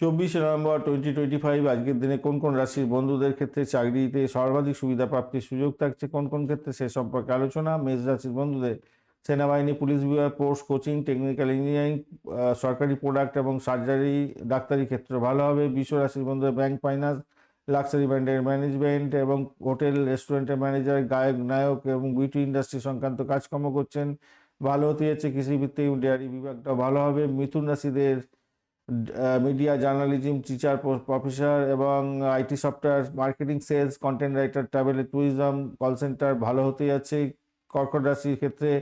চব্বিশে November twenty twenty five আজকের দিনে কোন কোন রাশির বন্ধুদের ক্ষেত্রে চাকরিতে সর্বাধিক সুবিধা প্রাপ্তির সুযোগ থাকছে? কোন কোন ক্ষেত্রে? সে সম্পর্কে আলোচনা, মেষ রাশির বন্ধুদের, সেনাবাহিনী, পুলিশ বিভাগ, পোস্ট, কোচিং টেকনিক্যাল ইঞ্জিনিয়ারিং সরকারি প্রোডাক্ট এবং সার্জারি ডাক্তারি ক্ষেত্র ভালো হবে। বিশ্ব রাশির বন্ধুদের ব্যাংক ফাইন্যান্স লাক্সারি ব্র্যান্ডের ম্যানেজমেন্ট এবং হোটেল রেস্টুরেন্টের ম্যানেজার গায়ক, নায়ক এবং বিউটি ইন্ডাস্ট্রি সংক্রান্ত কাজকর্ম করছেন। ভালো হতে যাচ্ছে কৃষিভিত্তিক ডেয়ারি বিভাগটা ভালো হবে। মিথুন রাশিদের মিডিয়া জার্নালিজম টিচার প্রফেসর এবং IT software marketing sales content writer travel tourism call centre ভালো হতে যাচ্ছে। কর্কট রাশির ক্ষেত্রে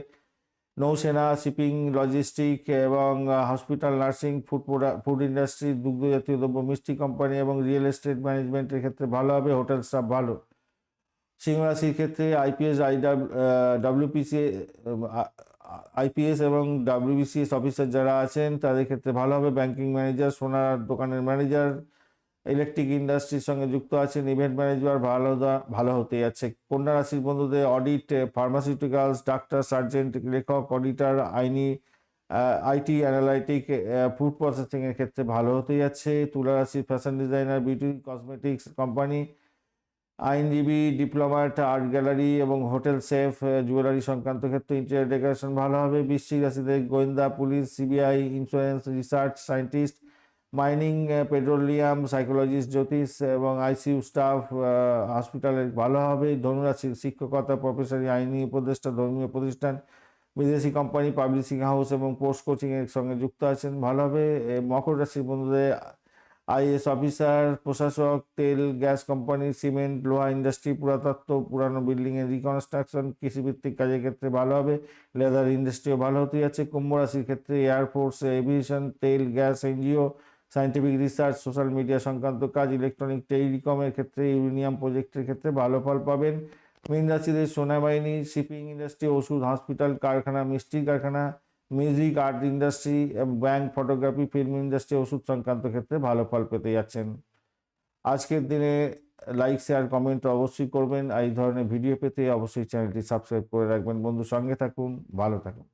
নৌসেনা শিপিং লজিস্টিক এবং hospital nursing food food industry দুগ্ধ জাতীয় দ্রব্য, মিষ্টি কোম্পানি এবং রিয়েল এস্টেট ম্যানেজমেন্টের ক্ষেত্রে ভালো হবে হোটেল স্টাফ ভালো। সিংহ রাশির ক্ষেত্রে আইপিএস আই ডাব্লিউপিসি আইপিএস এবং ডাব্লিউবিসিএস অফিসার যারা আছেন, তাদের ক্ষেত্রে ভালো হবে। ব্যাংকিং ম্যানেজার, সোনার দোকানের ম্যানেজার, ইলেকট্রিক ইন্ডাস্ট্রির সঙ্গে যুক্ত আছেন, ইভেন্ট ম্যানেজার, ভালো ভালো হতে যাচ্ছে। কন্যা রাশির বন্ধুদের অডিট ফার্মাসিউটিক্যালস ডাক্তার সার্জেন্ট লেখক অডিটর আইনি আইটি অ্যানালাইটিক ফুড প্রসেসিংয়ের ক্ষেত্রে ভালো হতে যাচ্ছে। তুলা রাশির fashion designer beauty cosmetics company আইনজীবী, ডিপ্লোমাট, আর্ট গ্যালারি এবং হোটেল সেফ জুয়েলারি সংক্রান্ত ক্ষেত্রে ইন্টেরিয়ার ডেকোরেশন ভালো হবে। বৃশ্চিক রাশিদের গোয়েন্দা, police, CBI, insurance, research, scientist, mining petroleum, psychologist, জ্যোতিষ এবং আইসিইউ স্টাফ হসপিটালের ভালো হবে। ধনুরাশির শিক্ষকতা, প্রফেসরি, আইনি উপদেষ্টা, ধর্মীয় প্রতিষ্ঠান, বিদেশি কোম্পানি, পাবলিশিং হাউস এবং পোস্ট কোচিংয়ের সঙ্গে যুক্ত আছেন, ভালো হবে। মকর রাশির বন্ধুদের আইএস অফিসার, প্রশাসক, তেল, গ্যাস কোম্পানি, সিমেন্ট, লোহা ইন্ডাস্ট্রি, পুরাতত্ত্ব, পুরানো বিল্ডিং এর রিকনস্ট্রাকশন কৃষিভিত্তিক কাজের ক্ষেত্রে ভালো হবে লেদার ইন্ডাস্ট্রিও ভালো হতে যাচ্ছে, কুম্ভ রাশির ক্ষেত্রে এয়ারফোর্স এভিয়েশন তেল, gas, NGO scientific research social media সংক্রান্ত কাজ ইলেকট্রনিক টেলিকমের ক্ষেত্রে ইউনিয়াম প্রজেক্টের ক্ষেত্রে ভালো ফল পাবেন। মীন রাশিদের সোনাবাহিনী শিপিং ইন্ডাস্ট্রি ওষুধ হসপিটাল কারখানা মিষ্টির কারখানা music, art industry bank, photography, film industry, ওষুধ সংক্রান্ত ক্ষেত্রে ভালো ফল পেতে যাচ্ছেন। আজকের দিনে লাইক শেয়ার কমেন্ট অবশ্যই করবেন। এই ধরনের ভিডিও পেতে অবশ্যই চ্যানেলটি সাবস্ক্রাইব করে রাখবেন। বন্ধু, সঙ্গে থাকুন, ভালো থাকুন।